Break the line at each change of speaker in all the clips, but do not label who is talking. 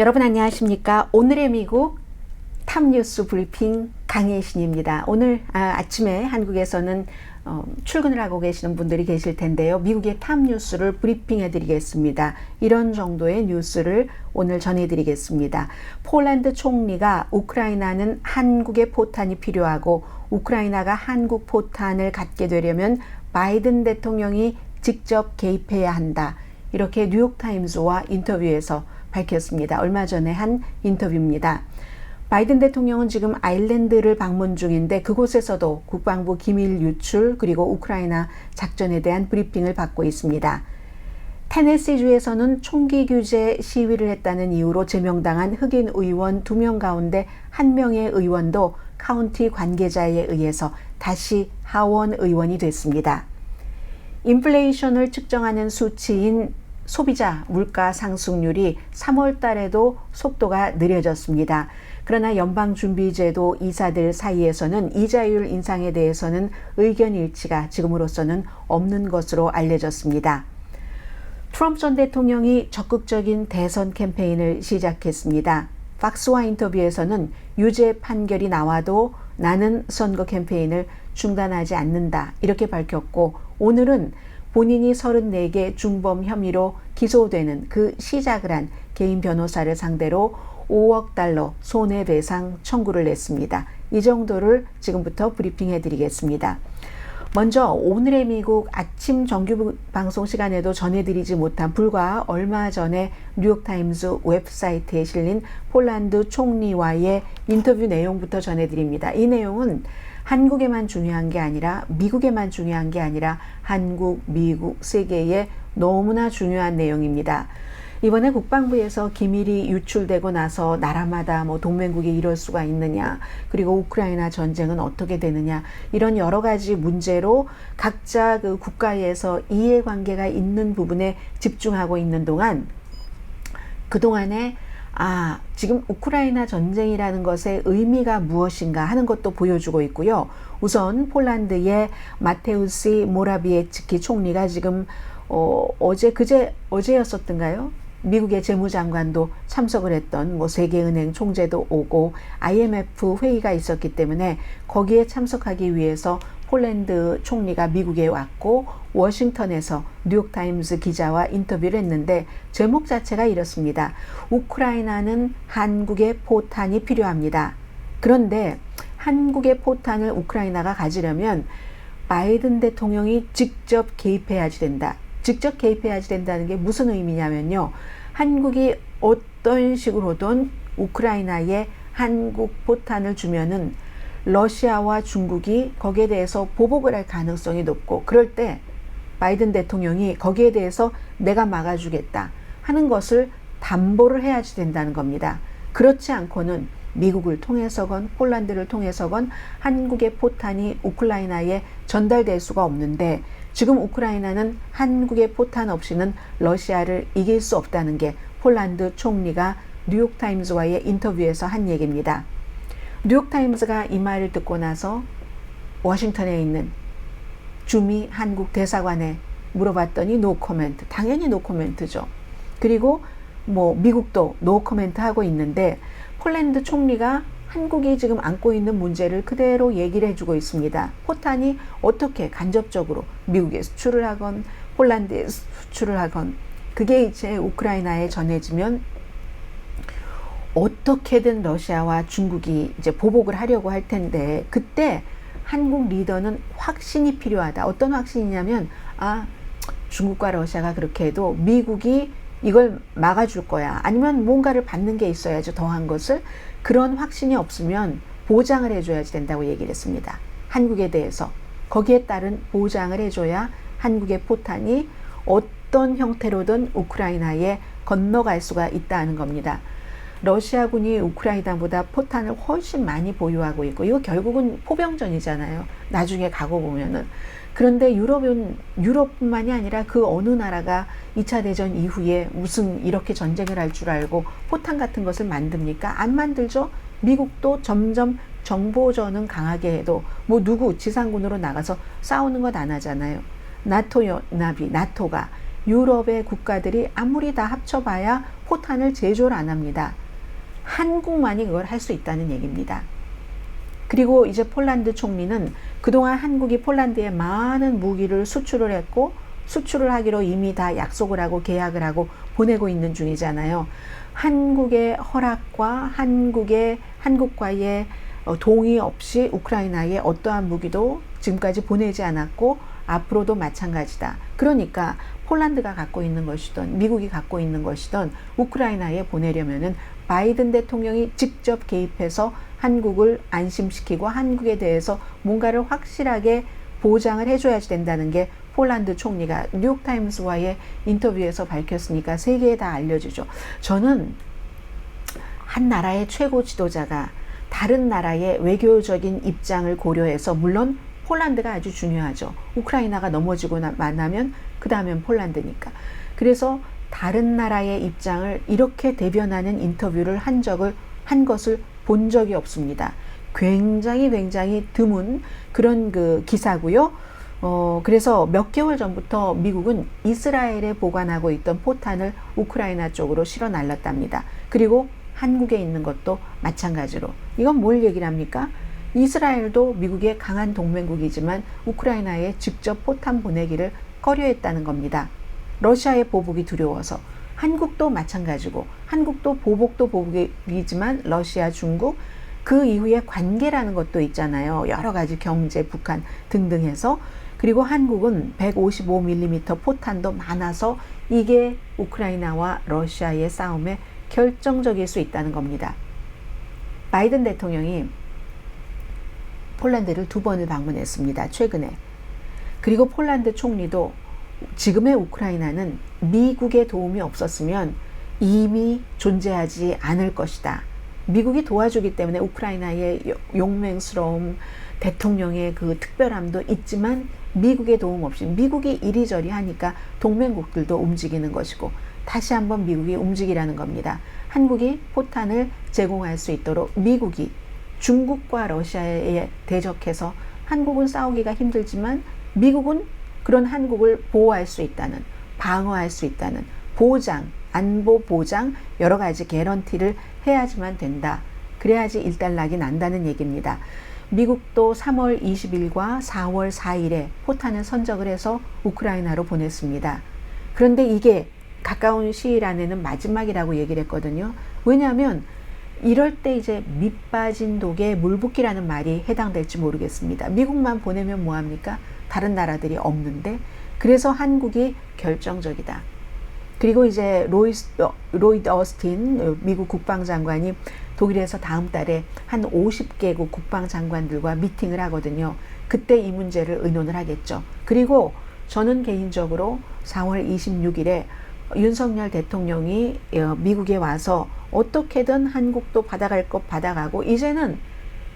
여러분 안녕하십니까? 오늘의 미국 탑뉴스 브리핑 강혜신입니다. 오늘 아, 침에 한국에서는 어, 출근을 하고 계시는 분들이 계실 텐데요. 미국의 탑뉴스를 브리핑해 드리겠습니다. 이런 정도의 뉴스를 오늘 전해 드리겠습니다. 폴란드 총리가 우크라이나는 한국의 포탄이 필요하고 우크라이나가 한국 포탄을 갖게 되려면 바이든 대통령이 직접 개입해야 한다. 이렇게 뉴욕타임즈와 인터뷰에서 밝혔습니다. 얼마 전에 한 인터뷰입니다. 바이든 대통령은 지금 아일랜드를 방문 중인데 그곳에서도 국방부 기밀 유출 그리고 우크라이나 작전에 대한 브리핑을 받고 있습니다. 테네시주에서는 총기 규제 시위를 했다는 이유로 제명당한 흑인 의원 두 명 가운데 한 명의 의원도 카운티 관계자에 의해서 다시 하원 의원이 됐습니다. 인플레이션을 측정하는 수치인 소비자 물가 상승률이 3월 달에도 속도가 느려졌습니다. 그러나 연방준비제도 이사들 사이에서는 이자율 인상에 대해서는 의견 일치가 지금으로서는 없는 것으로 알려졌습니다. 트럼프 전 대통령이 적극적인 대선 캠페인을 시작했습니다. 팍스와 인터뷰에서는 유죄 판결이 나와도 나는 선거 캠페인을 중단하지 않는다. 이렇게 밝혔고 오늘은 본인이 34개 중범 혐의로 기소되는 그 시작을 한 개인 변호사를 상대로 5억 달러 손해배상 청구를 냈습니다. 이 정도를 지금부터 브리핑해 드리겠습니다. 먼저 오늘의 미국 아침 정규 방송 시간에도 전해드리지 못한 불과 얼마 전에 뉴욕타임스 웹사이트에 실린 폴란드 총리와의 인터뷰 내용부터 전해드립니다. 이 내용은 한국에만 중요한 게 아니라 미국에만 중요한 게 아니라 한국, 미국, 세계에 너무나 중요한 내용입니다. 이번에 국방부에서 기밀이 유출되고 나서 나라마다 뭐 동맹국이 이럴 수가 있느냐, 그리고 우크라이나 전쟁은 어떻게 되느냐, 이런 여러 가지 문제로 각자 그 국가에서 이해관계가 있는 부분에 집중하고 있는 동안 그동안에 아, 지금 우크라이나 전쟁이라는 것의 의미가 무엇인가 하는 것도 보여주고 있고요. 우선 폴란드의 마테우시 모라비에츠키 총리가 지금 어, 어제 그제 어제였었던가요? 미국의 재무장관도 참석을 했던 뭐 세계은행 총재도 오고 IMF 회의가 있었기 때문에 거기에 참석하기 위해서 폴란드 총리가 미국에 왔고 워싱턴에서 뉴욕타임스 기자와 인터뷰를 했는데 제목 자체가 이렇습니다. 우크라이나는 한국의 포탄이 필요합니다. 그런데 한국의 포탄을 우크라이나가 가지려면 바이든 대통령이 직접 개입해야지 된다. 직접 개입해야지 된다는 게 무슨 의미냐면요. 한국이 어떤 식으로든 우크라이나에 한국 포탄을 주면은 러시아와 중국이 거기에 대해서 보복을 할 가능성이 높고 그럴 때 바이든 대통령이 거기에 대해서 내가 막아주겠다 하는 것을 담보를 해야지 된다는 겁니다. 그렇지 않고는 미국을 통해서건 폴란드를 통해서건 한국의 포탄이 우크라이나에 전달될 수가 없는데 지금 우크라이나는 한국의 포탄 없이는 러시아를 이길 수 없다는 게 폴란드 총리가 뉴욕타임즈와의 인터뷰에서 한 얘기입니다. 뉴욕타임즈가 이 말을 듣고 나서 워싱턴에 있는 주미 한국 대사관에 물어봤더니 노 코멘트. 당연히 노 코멘트죠. 그리고 뭐 미국도 노 코멘트 하고 있는데 폴란드 총리가 한국이 지금 안고 있는 문제를 그대로 얘기를 해주고 있습니다. 포탄이 어떻게 간접적으로 미국에 수출을 하건 폴란드에 수출을 하건 그게 이제 우크라이나에 전해지면 어떻게든 러시아와 중국이 이제 보복을 하려고 할 텐데 그때 한국 리더는 확신이 필요하다. 어떤 확신이냐면 아 중국과 러시아가 그렇게 해도 미국이 이걸 막아줄 거야. 아니면 뭔가를 받는 게 있어야죠. 더한 것을. 그런 확신이 없으면 보장을 해줘야지 된다고 얘기를 했습니다. 한국에 대해서. 거기에 따른 보장을 해줘야 한국의 포탄이 어떤 형태로든 우크라이나에 건너갈 수가 있다는 겁니다. 러시아군이 우크라이나보다 포탄을 훨씬 많이 보유하고 있고 이거 결국은 포병전이잖아요. 나중에 가고 보면은 그런데 유럽은 유럽뿐만이 아니라 그 어느 나라가 2차 대전 이후에 무슨 이렇게 전쟁을 할 줄 알고 포탄 같은 것을 만듭니까? 안 만들죠. 미국도 점점 정보전은 강하게 해도 뭐 누구 지상군으로 나가서 싸우는 것 안 하잖아요. 나토 연합이 나토가 유럽의 국가들이 아무리 다 합쳐봐야 포탄을 제조를 안 합니다. 한국만이 그걸 할 수 있다는 얘기입니다. 그리고 이제 폴란드 총리는 그동안 한국이 폴란드에 많은 무기를 수출을 했고 수출을 하기로 이미 다 약속을 하고 계약을 하고 보내고 있는 중이잖아요. 한국의 허락과 한국의 한국과의 어, 동의 없이 우크라이나에 어떠한 무기도 지금까지 보내지 않았고 앞으로도 마찬가지다. 그러니까 폴란드가 갖고 있는 것이든 미국이 갖고 있는 것이든 우크라이나에 보내려면은 바이든 대통령이 직접 개입해서 한국을 안심시키고 한국에 대해서 뭔가를 확실하게 보장을 해줘야 된다는 게 폴란드 총리가 뉴욕타임스와의 인터뷰에서 밝혔으니까 세계에 다 알려지죠. 저는 한 나라의 최고 지도자가 다른 나라의 외교적인 입장을 고려해서 물론 폴란드가 아주 중요하죠. 우크라이나가 넘어지고 만나면 그 다음엔 폴란드니까. 그래서 다른 나라의 입장을 이렇게 대변하는 인터뷰를 한 적을 한 것을 본 적이 없습니다. 굉장히 굉장히 드문 그런 그 기사고요. 어, 그래서 몇 개월 전부터 미국은 이스라엘에 보관하고 있던 포탄을 우크라이나 쪽으로 실어 날랐답니다. 그리고 한국에 있는 것도 마찬가지로. 이건 뭘 얘기를 합니까? 이스라엘도 미국의 강한 동맹국이지만 우크라이나에 직접 포탄 보내기를 꺼려했다는 겁니다. 러시아의 보복이 두려워서 한국도 마찬가지고 한국도 보복도 보복이지만 러시아, 중국 그 이후에 관계라는 것도 있잖아요. 여러 가지 경제, 북한 등등 해서 그리고 한국은 155mm 포탄도 많아서 이게 우크라이나와 러시아의 싸움에 결정적일 수 있다는 겁니다. 바이든 대통령이 폴란드를 두 번을 방문했습니다. 최근에. 그리고 폴란드 총리도 지금의 우크라이나는 미국의 도움이 없었으면 이미 존재하지 않을 것이다. 미국이 도와주기 때문에 우크라이나의 용맹스러움, 대통령의 그 특별함도 있지만 미국의 도움 없이 미국이 이리저리 하니까 동맹국들도 움직이는 것이고 다시 한번 미국이 움직이라는 겁니다. 한국이 포탄을 제공할 수 있도록 미국이 중국과 러시아에 대적해서 한국은 싸우기가 힘들지만 미국은 그런 한국을 보호할 수 있다는 방어할 수 있다는 보장, 안보 보장 여러 가지 개런티를 해야지만 된다. 그래야지 일단락이 난다는 얘기입니다. 미국도 3월 20일과 4월 4일에 포탄을 선적을 해서 우크라이나로 보냈습니다. 그런데 이게 가까운 시일 안에는 마지막이라고 얘기를 했거든요. 왜냐하면 이럴 때 이제 밑빠진 독에 물붓기라는 말이 해당될지 모르겠습니다. 미국만 보내면 뭐합니까? 다른 나라들이 없는데 그래서 한국이 결정적이다. 그리고 이제 로이스, 어, 로이드 어스틴 미국 국방장관이 독일에서 다음 달에 한 50개국 국방장관들과 미팅을 하거든요. 그때 이 문제를 의논을 하겠죠. 그리고 저는 개인적으로 4월 26일에 윤석열 대통령이 어, 미국에 와서 어떻게든 한국도 받아갈 것 받아가고 이제는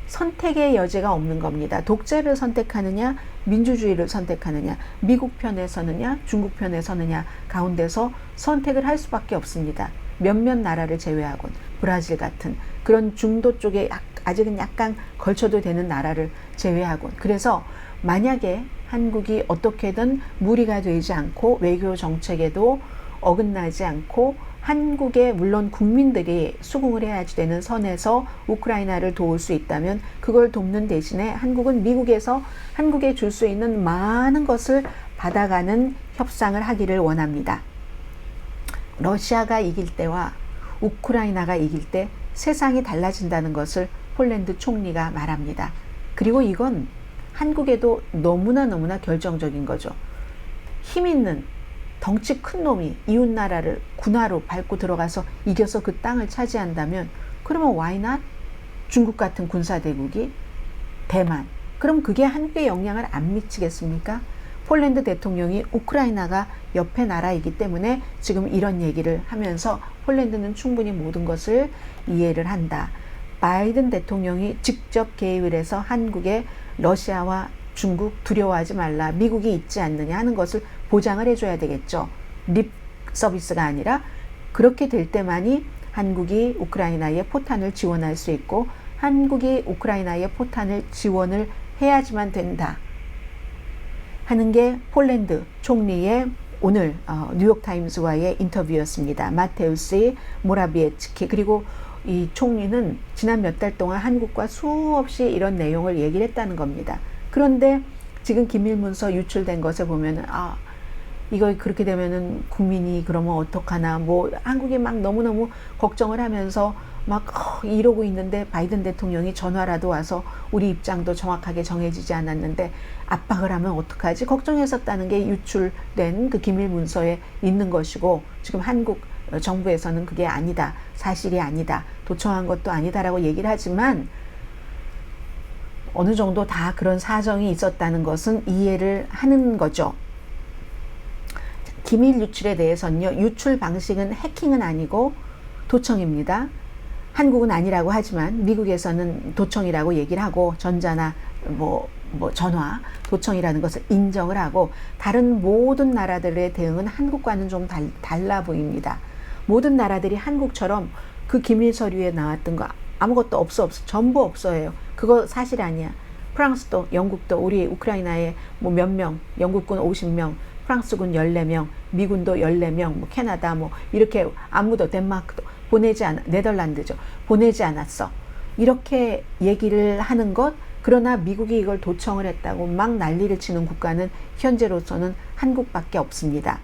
선택의 여지가 없는 겁니다. 독재를 선택하느냐, 민주주의를 선택하느냐, 미국 편에 서느냐, 중국 편에 서느냐 가운데서 선택을 할 수밖에 없습니다. 몇몇 나라를 제외하곤 브라질 같은 그런 중도 쪽에 아직은 약간 걸쳐도 되는 나라를 제외하곤 그래서 만약에 한국이 어떻게든 무리가 되지 않고 외교 정책에도 어긋나지 않고 한국의 물론 국민들이 수긍을 해야지 되는 선에서 우크라이나를 도울 수 있다면 그걸 돕는 대신에 한국은 미국에서 한국에 줄 수 있는 많은 것을 받아가는 협상을 하기를 원합니다. 러시아가 이길 때와 우크라이나가 이길 때 세상이 달라진다는 것을 폴란드 총리가 말합니다. 그리고 이건 한국에도 너무나 너무나 결정적인 거죠. 힘 있는 덩치 큰 놈이 이웃 나라를 군화로 밟고 들어가서 이겨서 그 땅을 차지한다면 그러면 not? 중국 같은 군사 대국이 대만 그럼 그게 한국에 영향을 안 미치겠습니까? 폴란드 대통령이 우크라이나가 옆에 나라이기 때문에 지금 이런 얘기를 하면서 폴란드는 충분히 모든 것을 이해를 한다. 바이든 대통령이 직접 개입을 해서 한국에 러시아와 중국 두려워하지 말라. 미국이 있지 않느냐 하는 것을 보장을 해줘야 되겠죠. 립 서비스가 아니라 그렇게 될 때만이 한국이 우크라이나에 포탄을 지원할 수 있고 한국이 우크라이나에 포탄을 지원을 해야지만 된다. 하는 게 폴란드 총리의 오늘 어, 뉴욕 타임즈와의 인터뷰였습니다. 마테우스 모라비에츠키 그리고 이 총리는 지난 몇 달 동안 한국과 수없이 이런 내용을 얘기를 했다는 겁니다. 그런데 지금 기밀문서 유출된 것을 보면은 아 이거 그렇게 되면은 국민이 그러면 어떡하나 뭐 한국이 막 너무너무 걱정을 하면서 막 어, 이러고 있는데 바이든 대통령이 전화라도 와서 우리 입장도 정확하게 정해지지 않았는데 압박을 하면 어떡하지? 걱정했었다는 게 유출된 그 기밀 문서에 있는 것이고 지금 한국 정부에서는 그게 아니다 사실이 아니다 도청한 것도 아니다라고 얘기를 하지만 어느 정도 다 그런 사정이 있었다는 것은 이해를 하는 거죠. 기밀 유출에 대해서는요, 유출 방식은 해킹은 아니고 도청입니다. 한국은 아니라고 하지만 미국에서는 도청이라고 얘기를 하고 전자나 뭐, 뭐 전화, 도청이라는 것을 인정을 하고 다른 모든 나라들의 대응은 한국과는 좀 달, 달라 보입니다. 모든 나라들이 한국처럼 그 기밀 서류에 나왔던 거 아무것도 없어 없어 전부 없어요. 그거 사실 아니야. 프랑스도 영국도 우리 우크라이나에 뭐 몇 명, 영국군 50명, 프랑스군 14명, 미군도 14명, 뭐 캐나다 뭐 이렇게 아무도 덴마크도 보내지 않 네덜란드죠. 보내지 않았어. 이렇게 얘기를 하는 것 그러나 미국이 이걸 도청을 했다고 막 난리를 치는 국가는 현재로서는 한국밖에 없습니다.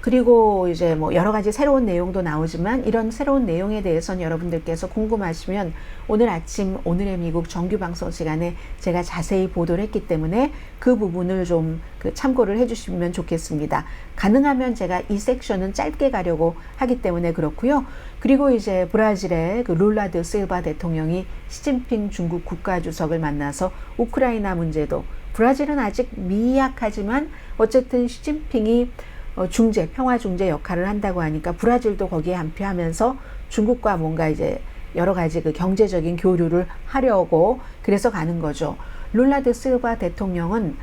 그리고 이제 뭐 여러 가지 새로운 내용도 나오지만 이런 새로운 내용에 대해서는 여러분들께서 궁금하시면 오늘 아침 오늘의 미국 정규 방송 시간에 제가 자세히 보도를 했기 때문에 그 부분을 좀그 참고를 해주시면 좋겠습니다. 가능하면 제가 이 섹션은 짧게 가려고 하기 때문에 그렇고요. 그리고 이제 브라질의 그 룰라드 실바 대통령이 시진핑 중국 국가 주석을 만나서 우크라이나 문제도 브라질은 아직 미약하지만 어쨌든 시진핑이 어, 중재, 평화 중재 역할을 한다고 하니까 브라질도 거기에 한표하면서 중국과 뭔가 이제 여러 가지 그 경제적인 교류를 하려고 그래서 가는 거죠. 룰라드 실바 대통령은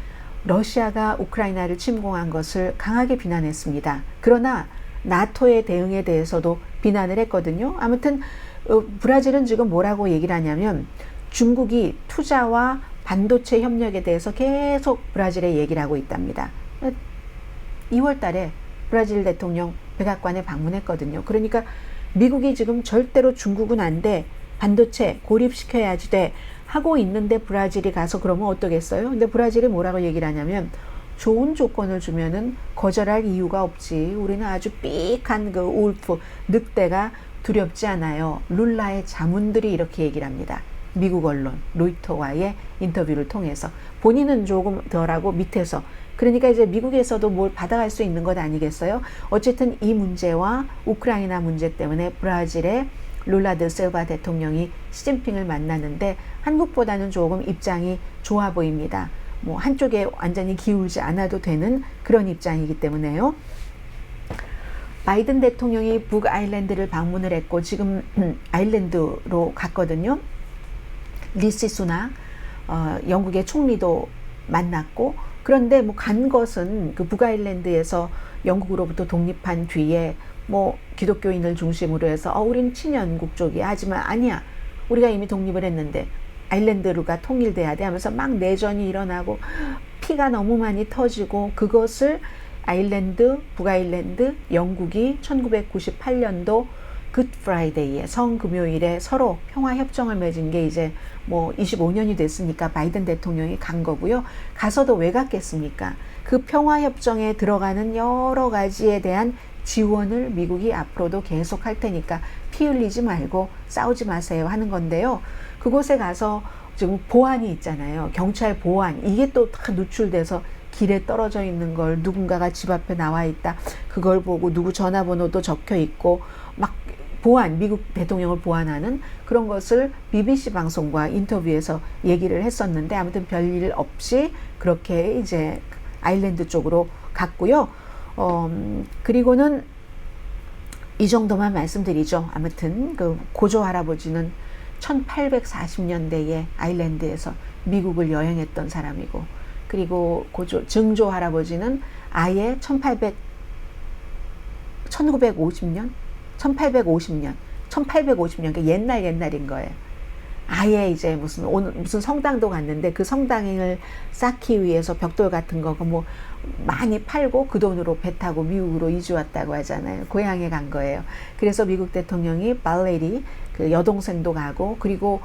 러시아가 우크라이나를 침공한 것을 강하게 비난했습니다. 그러나 나토의 대응에 대해서도 비난을 했거든요. 아무튼 어, 브라질은 지금 뭐라고 얘기를 하냐면 중국이 투자와 반도체 협력에 대해서 계속 브라질에 얘기를 하고 있답니다. 2월 달에 브라질 대통령 백악관에 방문했거든요. 그러니까 미국이 지금 절대로 중국은 안 돼. 반도체 고립시켜야지 돼. 하고 있는데 브라질이 가서 그러면 어떠겠어요? 근데 브라질이 뭐라고 얘기를 하냐면 좋은 조건을 주면은 거절할 이유가 없지. 우리는 아주 삑한 그 울프, 늑대가 두렵지 않아요. 룰라의 자문들이 이렇게 얘기를 합니다. 미국 언론 로이터와의 인터뷰를 통해서 본인은 조금 덜하고 밑에서 그러니까 이제 미국에서도 뭘 받아갈 수 있는 것 아니겠어요? 어쨌든 이 문제와 우크라이나 문제 때문에 브라질의 룰라 드 셀바 대통령이 시진핑을 만났는데 한국보다는 조금 입장이 좋아 보입니다. 뭐 한쪽에 완전히 기울지 않아도 되는 그런 입장이기 때문에요. 바이든 대통령이 북아일랜드를 방문을 했고 지금 아일랜드로 갔거든요. 리시 수낙 어, 영국의 총리도 만났고 그런데 뭐 간 것은 그 북아일랜드에서 영국으로부터 독립한 뒤에 뭐 기독교인을 중심으로 해서 어 우리는 친연국 쪽이야. 하지만 아니야. 우리가 이미 독립을 했는데 아일랜드가 통일돼야 돼 하면서 막 내전이 일어나고 피가 너무 많이 터지고 그것을 아일랜드, 북아일랜드, 영국이 1998년도 굿 프라이데이에 성금요일에 서로 평화 협정을 맺은 게 이제 뭐 25년이 됐으니까 바이든 대통령이 간 거고요. 가서도 왜 갔겠습니까? 그 평화 협정에 들어가는 여러 가지에 대한 지원을 미국이 앞으로도 계속 할 테니까 피 흘리지 말고 싸우지 마세요 하는 건데요. 그곳에 가서 지금 보안이 있잖아요. 경찰 보안 이게 또다 누출돼서 길에 떨어져 있는 걸 누군가가 집 앞에 나와 있다. 그걸 보고 누구 전화번호도 적혀 있고 막 보안, 미국 대통령을 보안하는 그런 것을 BBC 방송과 인터뷰에서 얘기를 했었는데 아무튼 별일 없이 그렇게 이제 아일랜드 쪽으로 갔고요. 어, 그리고는 이 정도만 말씀드리죠. 아무튼 그 고조 할아버지는 1840년대에 아일랜드에서 미국을 여행했던 사람이고 그리고 고조 증조 할아버지는 아예 1800 1950년 1850년, 1850년, 그 옛날 옛날인 거예요. 아예 이제 무슨 오늘 무슨 성당도 갔는데 그 성당을 쌓기 위해서 벽돌 같은 거뭐 많이 팔고 그 돈으로 배 타고 미국으로 이주 왔다고 하잖아요. 고향에 간 거예요. 그래서 미국 대통령이 발레리 그 여동생도 가고 그리고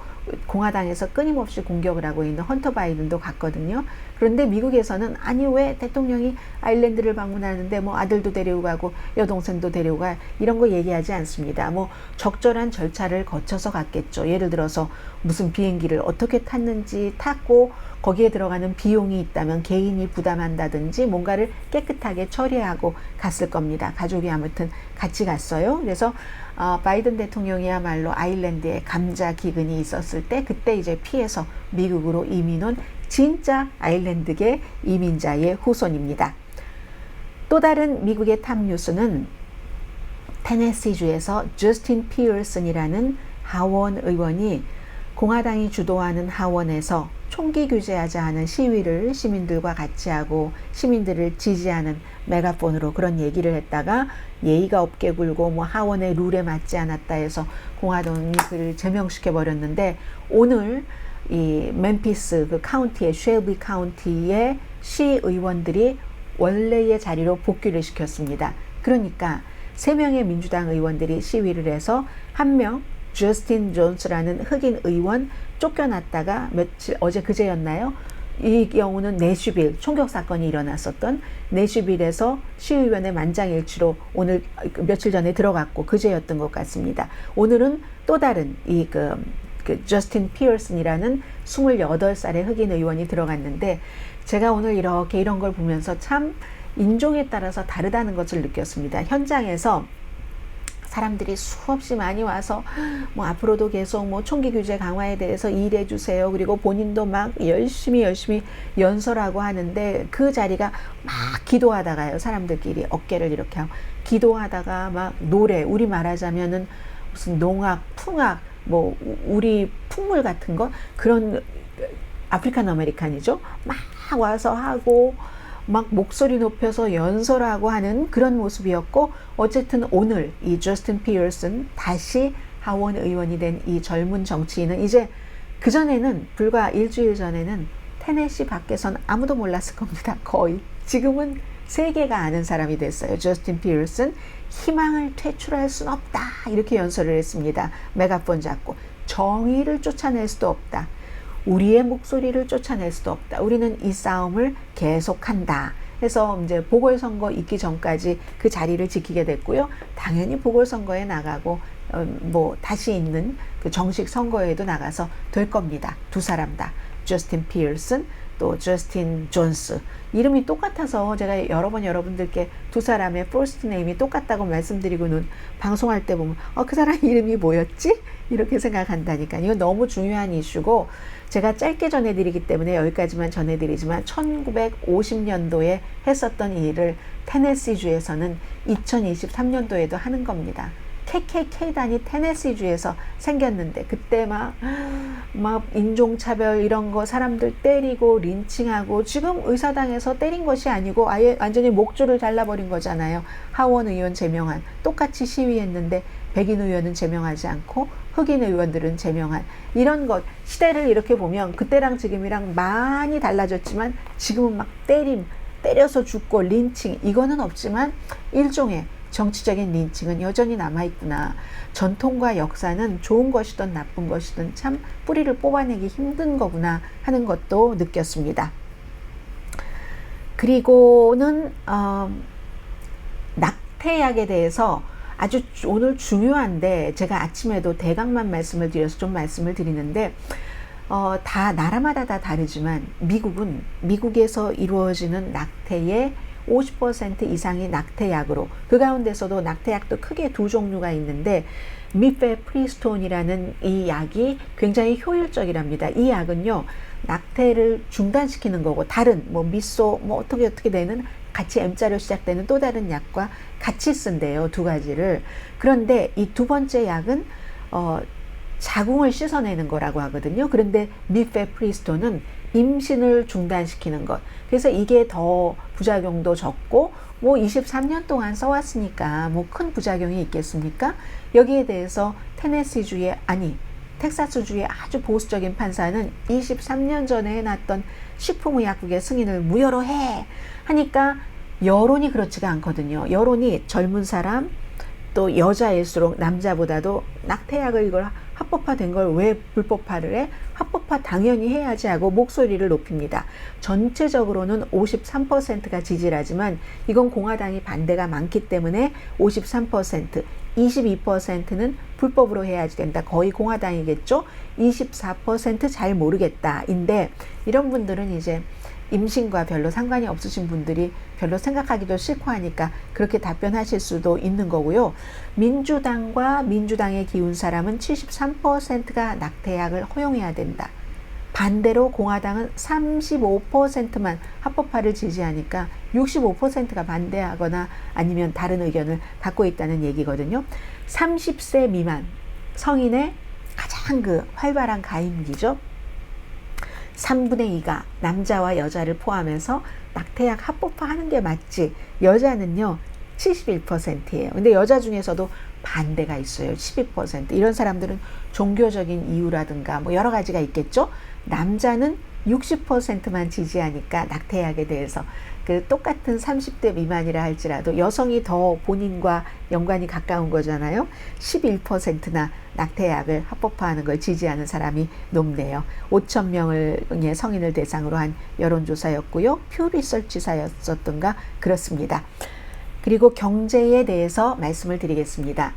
공화당에서 끊임없이 공격을 하고 있는 헌터 바이든도 갔거든요. 그런데 미국에서는 아니 왜 대통령이 아일랜드를 방문하는데 뭐 아들도 데리고 가고 여동생도 데리고 가 이런 거 얘기하지 않습니다. 뭐 적절한 절차를 거쳐서 갔겠죠. 예를 들어서 무슨 비행기를 어떻게 탔는지 탔고 거기에 들어가는 비용이 있다면 개인이 부담한다든지 뭔가를 깨끗하게 처리하고 갔을 겁니다. 가족이 아무튼 같이 갔어요. 그래서 어, 바이든 대통령이야말로 아일랜드에 감자 기근이 있었을 때 그때 이제 피해서 미국으로 이민 온 진짜 아일랜드계 이민자의 후손입니다. 또 다른 미국의 탑 뉴스는 테네시주에서 저스틴 피어슨이라는 하원 의원이 공화당이 주도하는 하원에서 총기 규제하자 하는 시위를 시민들과 같이 하고 시민들을 지지하는 메가폰으로 그런 얘기를 했다가 예의가 없게 굴고 뭐 하원의 룰에 맞지 않았다 해서 공화당이 그를 제명시켜 버렸는데 오늘 이 멤피스 그 카운티의 쉘비 카운티의 시의원들이 원래의 자리로 복귀를 시켰습니다. 그러니까 세 명의 민주당 의원들이 시위를 해서 한명 저스틴 존스라는 흑인 의원 쫓겨났다가 며칠 어제 그제였나요? 이 경우는 내슈빌 총격 사건이 일어났었던 내슈빌에서 시의원의 만장일치로 오늘 며칠 전에 들어갔고 그제였던 것 같습니다. 오늘은 또 다른 이그 그 저스틴 피어슨이라는 28살의 흑인 의원이 들어갔는데 제가 오늘 이렇게 이런 걸 보면서 참 인종에 따라서 다르다는 것을 느꼈습니다. 현장에서 사람들이 수없이 많이 와서 뭐 앞으로도 계속 뭐 총기 규제 강화에 대해서 일해 주세요. 그리고 본인도 막 열심히 열심히 연설하고 하는데 그 자리가 막 기도하다가요. 사람들끼리 어깨를 이렇게 하고 기도하다가 막 노래 우리 말하자면은 무슨 농악, 풍악, 뭐 우리 풍물 같은 거 그런 아프리칸 아메리칸이죠. 막 와서 하고 막 목소리 높여서 연설하고 하는 그런 모습이었고 어쨌든 오늘 이 저스틴 피어슨 다시 하원 의원이 된 이 젊은 정치인은 이제 그 전에는 불과 일주일 전에는 테네시 밖에선 아무도 몰랐을 겁니다. 거의 지금은 세계가 아는 사람이 됐어요. 저스틴 피어슨 희망을 퇴출할 순 없다 이렇게 연설을 했습니다. 메가폰 잡고 정의를 쫓아낼 수도 없다. 우리의 목소리를 쫓아낼 수도 없다. 우리는 이 싸움을 계속한다. 해서 이제 보궐선거 있기 전까지 그 자리를 지키게 됐고요. 당연히 보궐선거에 나가고 어, 뭐 다시 있는 그 정식 선거에도 나가서 될 겁니다. 두 사람 다. 저스틴 피어슨 또 저스틴 존스 이름이 똑같아서 제가 여러 번 여러분들께 두 사람의 퍼스트 네임이 똑같다고 말씀드리고는 방송할 때 보면 어, 그 사람 이름이 뭐였지? 이렇게 생각한다니까 이거 너무 중요한 이슈고 제가 짧게 전해드리기 때문에 여기까지만 전해드리지만 1950년도에 했었던 일을 테네시주에서는 2023년도에도 하는 겁니다. KKK단이 테네시주에서 생겼는데 그때 막, 막 인종차별 이런 거 사람들 때리고 린칭하고 지금 의사당에서 때린 것이 아니고 아예 완전히 목줄을 잘라버린 거잖아요. 하원 의원 제명한 똑같이 시위했는데 백인 의원은 제명하지 않고 흑인 의원들은 제명한 이런 것 시대를 이렇게 보면 그때랑 지금이랑 많이 달라졌지만 지금은 막 때림 때려서 죽고 린칭 이거는 없지만 일종의 정치적인 린칭은 여전히 남아있구나. 전통과 역사는 좋은 것이든 나쁜 것이든 참 뿌리를 뽑아내기 힘든 거구나 하는 것도 느꼈습니다. 그리고는 어, 낙태약에 대해서 아주 오늘 중요한데 제가 아침에도 대강만 말씀을 드려서 좀 말씀을 드리는데 어, 다 나라마다 다 다르지만 미국은 미국에서 이루어지는 낙태의 50% 이상이 낙태약으로 그 가운데서도 낙태약도 크게 두 종류가 있는데 미페 프리스톤이라는 이 약이 굉장히 효율적이랍니다. 이 약은요 낙태를 중단시키는 거고 다른 뭐 미소 뭐 어떻게 어떻게 되는 같이 M자로 시작되는 또 다른 약과 같이 쓴대요 두 가지를 그런데 이 두 번째 약은 어 자궁을 씻어내는 거라고 하거든요. 그런데 미페프리스톤은 임신을 중단시키는 것. 그래서 이게 더 부작용도 적고 뭐 23년 동안 써왔으니까 뭐 큰 부작용이 있겠습니까? 여기에 대해서 테네시주의 아니 텍사스주의 아주 보수적인 판사는 23년 전에 해놨던 식품의약국의 승인을 무효로 해 하니까 여론이 그렇지가 않거든요. 여론이 젊은 사람 또 여자일수록 남자보다도 낙태약을 이걸 합법화된 걸 왜 불법화를 해? 합법화 당연히 해야지 하고 목소리를 높입니다. 전체적으로는 53%가 지지를 하지만 이건 공화당이 반대가 많기 때문에 53%, 22%는 불법으로 해야지 된다. 거의 공화당이겠죠? 24%잘 모르겠다인데 이런 분들은 이제 임신과 별로 상관이 없으신 분들이 별로 생각하기도 싫고 하니까 그렇게 답변하실 수도 있는 거고요. 민주당과 민주당의 기운 사람은 73%가 낙태약을 허용해야 된다. 반대로 공화당은 35%만 합법화를 지지하니까 65%가 반대하거나 아니면 다른 의견을 갖고 있다는 얘기거든요. 30세 미만 성인의 가장 그 활발한 가임기죠. 3분의 2가 남자와 여자를 포함해서 낙태약 합법화하는 게 맞지. 여자는요, 71%예요. 근데 여자 중에서도 반대가 있어요. 12%. 이런 사람들은 종교적인 이유라든가 뭐 여러 가지가 있겠죠. 남자는 60%만 지지하니까 낙태약에 대해서 그 똑같은 30대 미만이라 할지라도 여성이 더 본인과 연관이 가까운 거잖아요. 11%나 낙태약을 합법화하는 걸 지지하는 사람이 높네요. 5천 명을 성인을 대상으로 한 여론조사였고요. 퓨 리서치사였었던가 그렇습니다. 그리고 경제에 대해서 말씀을 드리겠습니다.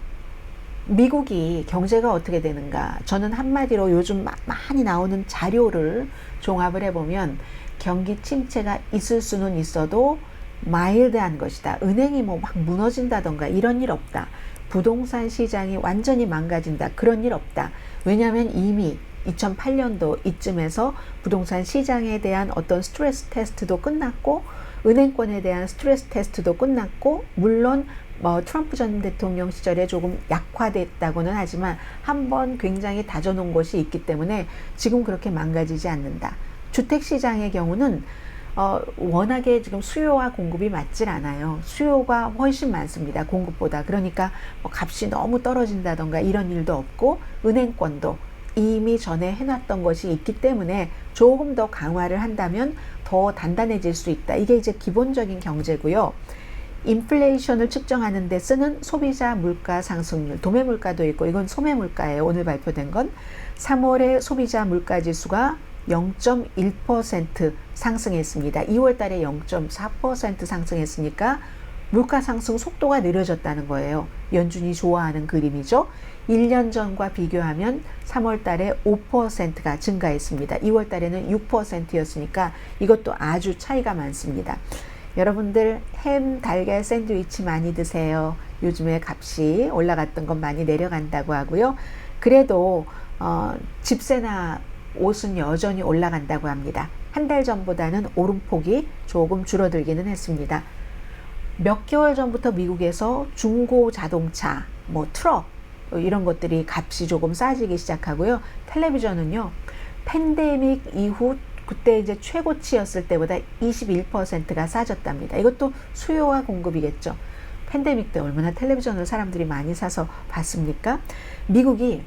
미국이 경제가 어떻게 되는가? 저는 한마디로 요즘 많이 나오는 자료를 종합을 해보면 경기 침체가 있을 수는 있어도 마일드한 것이다. 은행이 뭐 막 무너진다던가 이런 일 없다. 부동산 시장이 완전히 망가진다. 그런 일 없다. 왜냐하면 이미 2008년도 이쯤에서 부동산 시장에 대한 어떤 스트레스 테스트도 끝났고 은행권에 대한 스트레스 테스트도 끝났고 물론 뭐 트럼프 전 대통령 시절에 조금 약화됐다고는 하지만 한번 굉장히 다져놓은 것이 있기 때문에 지금 그렇게 망가지지 않는다. 주택 시장의 경우는 어, 워낙에 지금 수요와 공급이 맞질 않아요. 수요가 훨씬 많습니다. 공급보다. 그러니까 뭐 값이 너무 떨어진다던가 이런 일도 없고 은행권도 이미 전에 해놨던 것이 있기 때문에 조금 더 강화를 한다면 더 단단해질 수 있다. 이게 이제 기본적인 경제고요. 인플레이션을 측정하는 데 쓰는 소비자 물가 상승률, 도매 물가도 있고 이건 소매 물가예요. 오늘 발표된 건 3월의 소비자 물가 지수가 0.1% 상승했습니다. 2월 달에 0.4% 상승했으니까 물가 상승 속도가 느려졌다는 거예요. 연준이 좋아하는 그림이죠. 1년 전과 비교하면 3월 달에 5%가 증가했습니다. 2월 달에는 6%였으니까 이것도 아주 차이가 많습니다. 여러분들 햄, 달걀 샌드위치 많이 드세요. 요즘에 값이 올라갔던 건 많이 내려간다고 하고요. 그래도 어, 집세나 옷은 여전히 올라간다고 합니다. 한 달 전보다는 오름폭이 조금 줄어들기는 했습니다. 몇 개월 전부터 미국에서 중고 자동차, 뭐 트럭 이런 것들이 값이 조금 싸지기 시작하고요. 텔레비전은요. 팬데믹 이후 그때 이제 최고치였을 때보다 21%가 싸졌답니다. 이것도 수요와 공급이겠죠. 팬데믹 때 얼마나 텔레비전을 사람들이 많이 사서 봤습니까? 미국이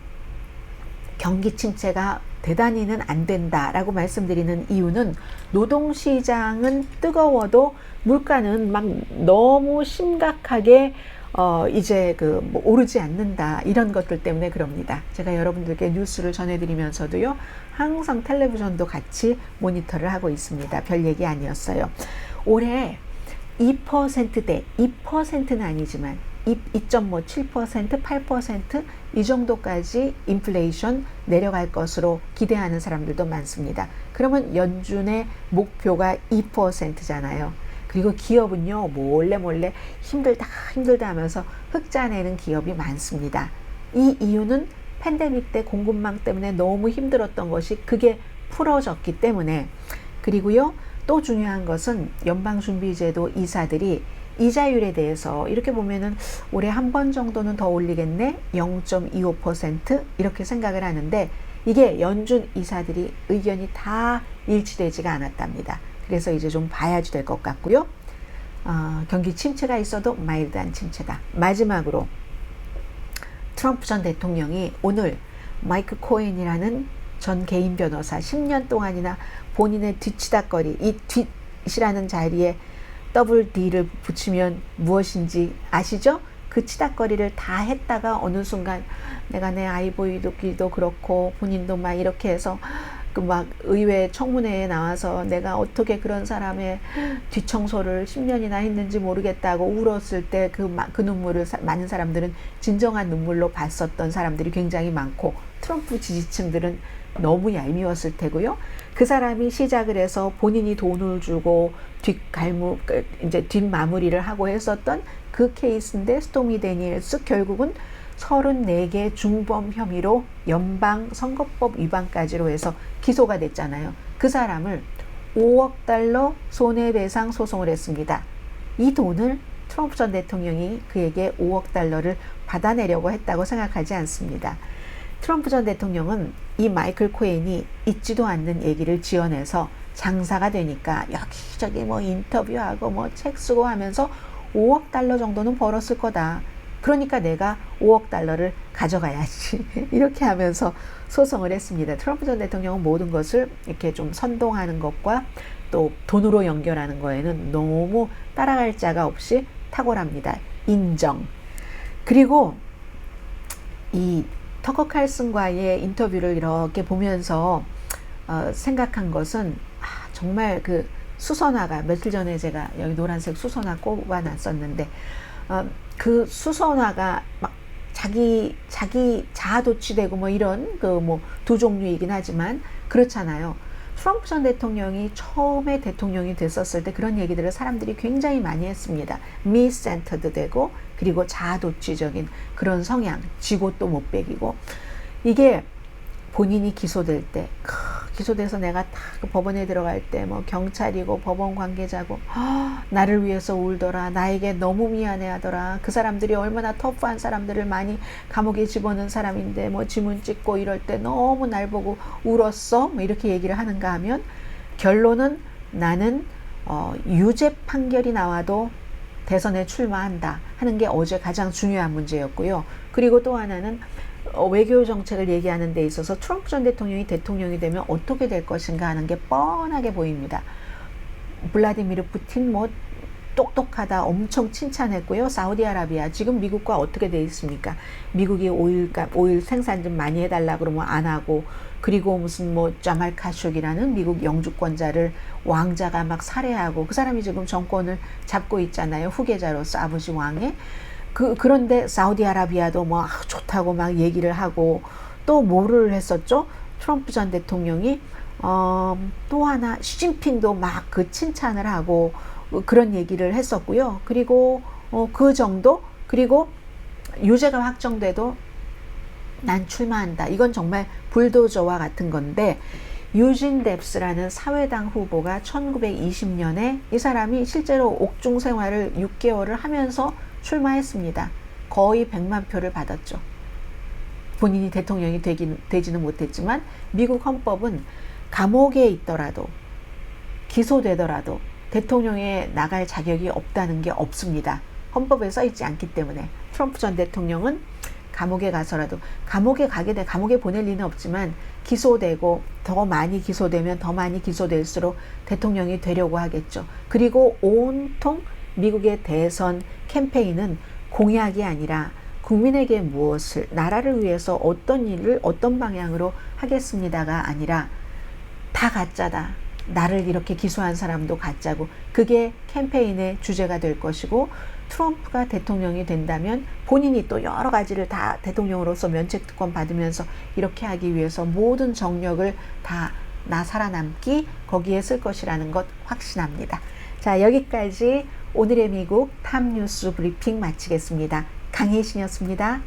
경기 침체가 대단히는 안 된다라고 말씀드리는 이유는 노동시장은 뜨거워도 물가는 막 너무 심각하게 어, 이제 그 뭐 오르지 않는다 이런 것들 때문에 그럽니다. 제가 여러분들께 뉴스를 전해드리면서도요 항상 텔레비전도 같이 모니터를 하고 있습니다. 별 얘기 아니었어요. 올해 2%대 2%는 아니지만 2.7%, 8%이 정도까지 인플레이션 내려갈 것으로 기대하는 사람들도 많습니다. 그러면 연준의 목표가 2%잖아요. 그리고 기업은요, 몰래 몰래 힘들다, 힘들다 하면서 흑자 내는 기업이 많습니다. 이 이유는 팬데믹 때 공급망 때문에 너무 힘들었던 것이 그게 풀어졌기 때문에 그리고요, 또 중요한 것은 연방준비제도 이사들이 이자율에 대해서 이렇게 보면은 올해 한 번 정도는 더 올리겠네 0.25% 이렇게 생각을 하는데 이게 연준 이사들이 의견이 다 일치되지가 않았답니다. 그래서 이제 좀 봐야지 될 것 같고요. 어, 경기 침체가 있어도 마일드한 침체다. 마지막으로 트럼프 전 대통령이 오늘 마이크 코엔이라는 전 개인 변호사 10년 동안이나 본인의 뒤치다거리 이 뒷이라는 자리에 더블 D를 붙이면 무엇인지 아시죠? 그 치닥거리를 다 했다가 어느 순간 내가 내 아이 보이기도 그렇고 본인도 막 이렇게 해서 그 막 의회 청문회에 나와서 내가 어떻게 그런 사람의 뒷청소를 10년이나 했는지 모르겠다고 울었을 때그 그 눈물을 사, 많은 사람들은 진정한 눈물로 봤었던 사람들이 굉장히 많고 트럼프 지지층들은 너무 얄미웠을 테고요. 그 사람이 시작을 해서 본인이 돈을 주고 뒷갈무 이제 뒷마무리를 하고 했었던 그 케이스인데 스토미 데니엘스 결국은 34개 중범 혐의로 연방 선거법 위반까지로 해서 기소가 됐잖아요. 그 사람을 5억 달러 손해배상 소송을 했습니다. 이 돈을 트럼프 전 대통령이 그에게 5억 달러를 받아내려고 했다고 생각하지 않습니다. 트럼프 전 대통령은 이 마이클 코엔이 있지도 않는 얘기를 지어내서 장사가 되니까 여기저기 뭐 인터뷰하고 뭐 책 쓰고 하면서 5억 달러 정도는 벌었을 거다. 그러니까 내가 5억 달러를 가져가야지. 이렇게 하면서 소송을 했습니다. 트럼프 전 대통령은 모든 것을 이렇게 좀 선동하는 것과 또 돈으로 연결하는 거에는 너무 따라갈 자가 없이 탁월합니다. 인정. 그리고 이 터커 칼슨과의 인터뷰를 이렇게 보면서 어, 생각한 것은 아, 정말 그 수선화가 며칠 전에 제가 여기 노란색 수선화 꼽아놨었는데 어, 그 수선화가 막 자기 자기 자아 도취되고 뭐 이런 그 뭐 두 종류이긴 하지만 그렇잖아요. 트럼프 전 대통령이 처음에 대통령이 됐었을 때 그런 얘기들을 사람들이 굉장히 많이 했습니다. 미 센터드 되고 그리고 자아도취적인 그런 성향, 지고 또못 빼기고 이게 본인이 기소될 때 기소돼서 내가 딱 법원에 들어갈 때 뭐 경찰이고 법원 관계자고 아, 나를 위해서 울더라 나에게 너무 미안해하더라 그 사람들이 얼마나 터프한 사람들을 많이 감옥에 집어넣은 사람인데 뭐 지문 찍고 이럴 때 너무 날 보고 울었어 뭐 이렇게 얘기를 하는가 하면 결론은 나는 어, 유죄 판결이 나와도 대선에 출마한다 하는 게 어제 가장 중요한 문제였고요. 그리고 또 하나는 어, 외교 정책을 얘기하는 데 있어서 트럼프 전 대통령이 대통령이 되면 어떻게 될 것인가 하는 게 뻔하게 보입니다. 블라디미르 푸틴 뭐 똑똑하다 엄청 칭찬했고요. 사우디아라비아 지금 미국과 어떻게 돼 있습니까? 미국이 오일 오일 생산 좀 많이 해달라 그러면 안 하고 그리고 무슨 뭐 자말 카쇼기라는 미국 영주권자를 왕자가 막 살해하고 그 사람이 지금 정권을 잡고 있잖아요. 후계자로서 아버지 왕의 그, 그런데 사우디아라비아도 뭐 아, 좋다고 막 얘기를 하고 또 뭐를 했었죠? 트럼프 전 대통령이 어, 또 하나 시진핑도 막 그 칭찬을 하고 그런 얘기를 했었고요. 그리고 어, 그 정도 그리고 유죄가 확정돼도 난 출마한다. 이건 정말 불도저와 같은 건데 유진 뎁스라는 사회당 후보가 1920년에 이 사람이 실제로 옥중 생활을 6개월을 하면서 출마했습니다. 거의 100만 표를 받았죠. 본인이 대통령이 되긴, 되지는 못했지만 미국 헌법은 감옥에 있더라도 기소되더라도 대통령에 나갈 자격이 없다는 게 없습니다. 헌법에 써 있지 않기 때문에 트럼프 전 대통령은 감옥에 가서라도 감옥에 가게 돼 감옥에 보낼 리는 없지만 기소되고 더 많이 기소되면 더 많이 기소될수록 대통령이 되려고 하겠죠. 그리고 온통 미국의 대선 캠페인은 공약이 아니라 국민에게 무엇을 나라를 위해서 어떤 일을 어떤 방향으로 하겠습니다가 아니라 다 가짜다. 나를 이렇게 기소한 사람도 가짜고 그게 캠페인의 주제가 될 것이고 트럼프가 대통령이 된다면 본인이 또 여러 가지를 다 대통령으로서 면책특권 받으면서 이렇게 하기 위해서 모든 정력을 다 나 살아남기 거기에 쓸 것이라는 것 확신합니다. 자, 여기까지 오늘의 미국 탑뉴스 브리핑 마치겠습니다. 강혜신이었습니다.